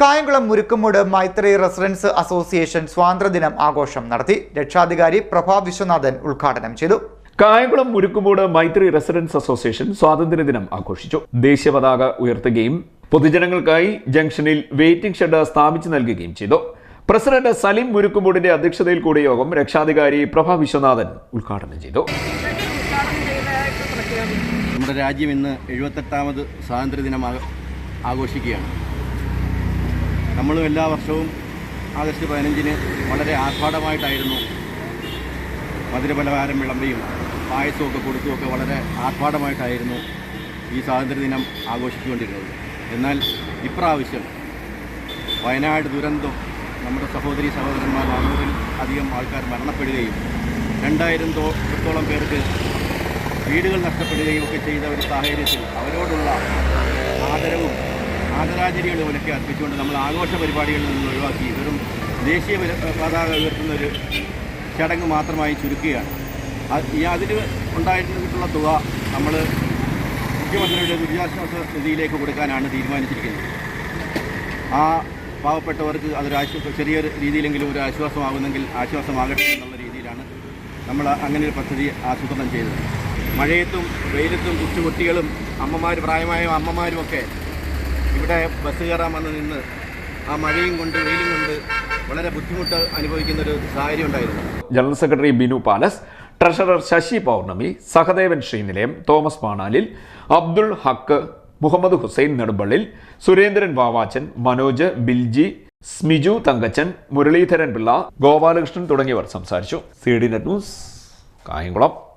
Kayamkulam Murukkumoodu Maithri residence association സ്വാതന്ത്ര്യദിനം ആഘോഷം നടത്തി രക്ഷാധികാരി പ്രഭാ വിശ്വനാഥൻ ഉദ്ഘാടനം ചെയ്തു. കായംകുളം മുരുക്കുമൂട് മൈത്രി റെസിഡൻസ് അസോസിയേഷൻ സ്വാതന്ത്ര്യദിനം ആഘോഷിച്ചു. ദേശീയ പതാക ഉയർത്തുകയും പൊതുജനങ്ങൾക്കായി ജംഗ്ഷനിൽ വെയിറ്റിംഗ് ഷെഡ് സ്ഥാപിച്ചു നൽകുകയും ചെയ്തു. പ്രസിഡന്റ് സലീം മുരുക്കുമൂടിന്റെ അധ്യക്ഷതയിൽ കൂടിയ യോഗം രക്ഷാധികാരി പ്രഭ വിശ്വനാഥൻ ഉദ്ഘാടനം ചെയ്തു. നമ്മുടെ രാജ്യം ഇന്ന് എഴുപത്തെട്ടാമത് സ്വാതന്ത്ര്യദിനം ആഘോഷിക്കുകയാണ്. നമ്മളും എല്ലാ വർഷവും ആഗസ്റ്റ് പതിനഞ്ചിന് വളരെ ആർഭാടമായിട്ടായിരുന്നു മധുരപലഹാരം വിളമ്പിയും പായസമൊക്കെ കൊടുത്തുമൊക്കെ വളരെ ആർഭാടമായിട്ടായിരുന്നു ഈ സ്വാതന്ത്ര്യദിനം ആഘോഷിച്ചുകൊണ്ടിരുന്നത്. എന്നാൽ ഇപ്രാവശ്യം വയനാട് ദുരന്തം നമ്മുടെ സഹോദരി സഹോദരന്മാർ നാനൂറിൽ അധികം ആൾക്കാർ മരണപ്പെടുകയും രണ്ടായിരം തോളം പേർക്ക് വീടുകൾ നഷ്ടപ്പെടുകയും ഒക്കെ ചെയ്ത ഒരു സാഹചര്യത്തിൽ അവരോടുള്ള ഒക്കെ അർപ്പിച്ചുകൊണ്ട് നമ്മൾ ആഘോഷ പരിപാടികളിൽ നിന്ന് ഒഴിവാക്കി. വെറും ദേശീയ പതാക ഉയർത്തുന്ന ഒരു ചടങ്ങ് മാത്രമായി ചുരുക്കുകയാണ്. അതിന് ഉണ്ടായിട്ടുള്ള തുക നമ്മൾ മുഖ്യമന്ത്രിയുടെ ദുരിതാശ്വാസ നിധിയിലേക്ക് കൊടുക്കാനാണ് തീരുമാനിച്ചിരിക്കുന്നത്. ആ പാവപ്പെട്ടവർക്ക് അതൊരു ചെറിയൊരു രീതിയിലെങ്കിലും ഒരു ആശ്വാസമാകുന്നെങ്കിൽ ആശ്വാസമാകട്ടെ എന്നുള്ള രീതിയിലാണ് നമ്മൾ അങ്ങനെ ഒരു പദ്ധതി ആസൂത്രണം ചെയ്തത്. മഴയത്തും വെയിലത്തും കൊച്ചുകുട്ടികളും അമ്മമാർ പ്രായമായ അമ്മമാരും ഒക്കെ ഇവിടെ ബസ് കയറാൻ വന്ന് നിന്ന് ആ മഴയും കൊണ്ട് വെയിലും കൊണ്ട് വളരെ ബുദ്ധിമുട്ട് അനുഭവിക്കുന്ന ഒരു സാഹചര്യം ഉണ്ടായിരുന്നു. General secretary Binu palace treasurer Sasi Pournami Sahadevan Sreenilayam Thomas Panalil Abdul Haq Muhammad Hussain Nedumpallil Surendran Vavachan Manoj Bilji Smiju Thankachan Muraleedharan Pillai Gopalakrishnan തുടങ്ങിയവർ സംസാരിച്ചു. C D net news Kayamkulam.